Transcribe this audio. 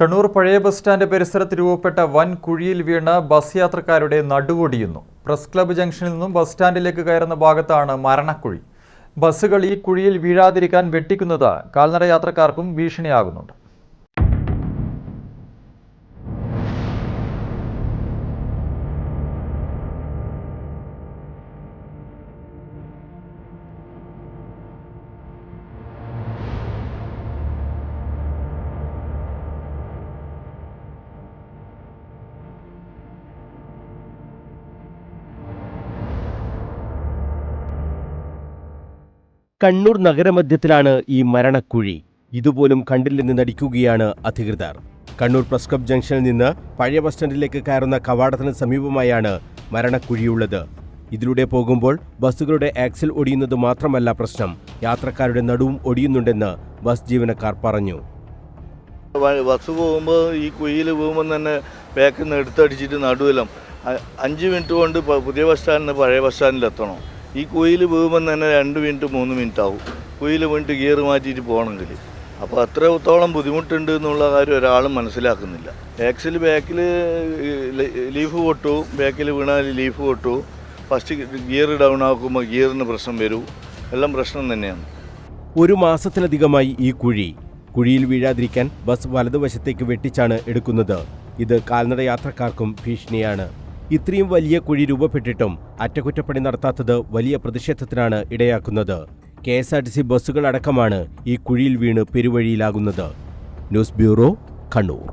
കണ്ണൂർ പഴയ bus stand പരിസരത്ത് രൂപപ്പെട്ട വൻ കുഴിയിൽ വീണ് ബസ് യാത്രക്കാരുടെ നടുവൊടിയുന്നു. പ്രസ് ക്ലബ്ബ് ജംഗ്ഷനിൽ നിന്നും ബസ് സ്റ്റാൻഡിലേക്ക് കയറുന്ന ഭാഗത്താണ് മരണക്കുഴി. ബസ്സുകൾ ഈ കുഴിയിൽ വീഴാതിരിക്കാൻ വെട്ടിക്കുന്നത്. കാൽനട യാത്രക്കാർക്കും ഭീഷണിയാകുന്നുണ്ട്. കണ്ണൂർ നഗരമധ്യത്തിലാണ് ഈ മരണക്കുഴി. ഇതുപോലും കണ്ടില്ലെന്ന് നടിക്കുകയാണ് അധികൃതർ. കണ്ണൂർ പ്രസ് ക്ലബ് ജംഗ്ഷനിൽ നിന്ന് പഴയ ബസ് സ്റ്റാൻഡിലേക്ക് കയറുന്ന കവാടത്തിന് സമീപമായാണ് മരണക്കുഴിയുള്ളത്. ഇതിലൂടെ പോകുമ്പോൾ ബസ്സുകളുടെ ആക്സിൽ ഒടിയുന്നത് മാത്രമല്ല പ്രശ്നം. യാത്രക്കാരുടെ നടുവും ഒടിയുന്നുണ്ടെന്ന് ബസ് ജീവനക്കാർ പറഞ്ഞു. ബസ് പോകുമ്പോൾ ഈ കുഴിയിൽ പോകുമ്പോൾ തന്നെ പേക്കിൽ നിന്ന് എടുത്തടിച്ചിട്ട് നടുവിലും അഞ്ച് മിനിറ്റ് കൊണ്ട് പുതിയ ബസ് സ്റ്റാൻഡിൽ പഴയ ബസ് സ്റ്റാൻഡിൽ എത്തണം ഈ കുയിൽ പോകുമ്പോൾ തന്നെ രണ്ട് മിനിറ്റ് മൂന്ന് മിനിറ്റ് ആവും. കുയിൽ വീണിട്ട് ഗിയർ മാറ്റിയിട്ട് പോകണമെങ്കിൽ. അപ്പോൾ അത്രത്തോളം ബുദ്ധിമുട്ടുണ്ട് എന്നുള്ള കാര്യം ഒരാളും മനസ്സിലാക്കുന്നില്ല. ആക്സിൽ ബാക്കിൽ ലീഫ് പൊട്ടു. ബാക്കിൽ വീണാൽ ലീഫ് പൊട്ടു. ഫസ്റ്റ് ഗിയർ ഡൗൺ ആക്കുമ്പോൾ ഗിയറിന് പ്രശ്നം വരും. എല്ലാം പ്രശ്നം തന്നെയാണ്. ഒരു മാസത്തിലധികമായി ഈ കുഴി. കുഴിയിൽ വീഴാതിരിക്കാൻ ബസ് വലതുവശത്തേക്ക് വെട്ടിച്ചാണ് എടുക്കുന്നത്. ഇത് കാൽനട യാത്രക്കാർക്കും ഭീഷണിയാണ്. ഇത്രയും വലിയ കുഴി രൂപപ്പെട്ടിട്ടും അറ്റകുറ്റപ്പണി നടത്താത്തത് വലിയ പ്രതിഷേധത്തിനാണ് ഇടയാക്കുന്നത്. K S R T C ബസ്സുകൾ അടക്കമാണ് ഈ കുഴിയിൽ വീണ് പെരുവഴിയിലാകുന്നത്. News bureau Kannur.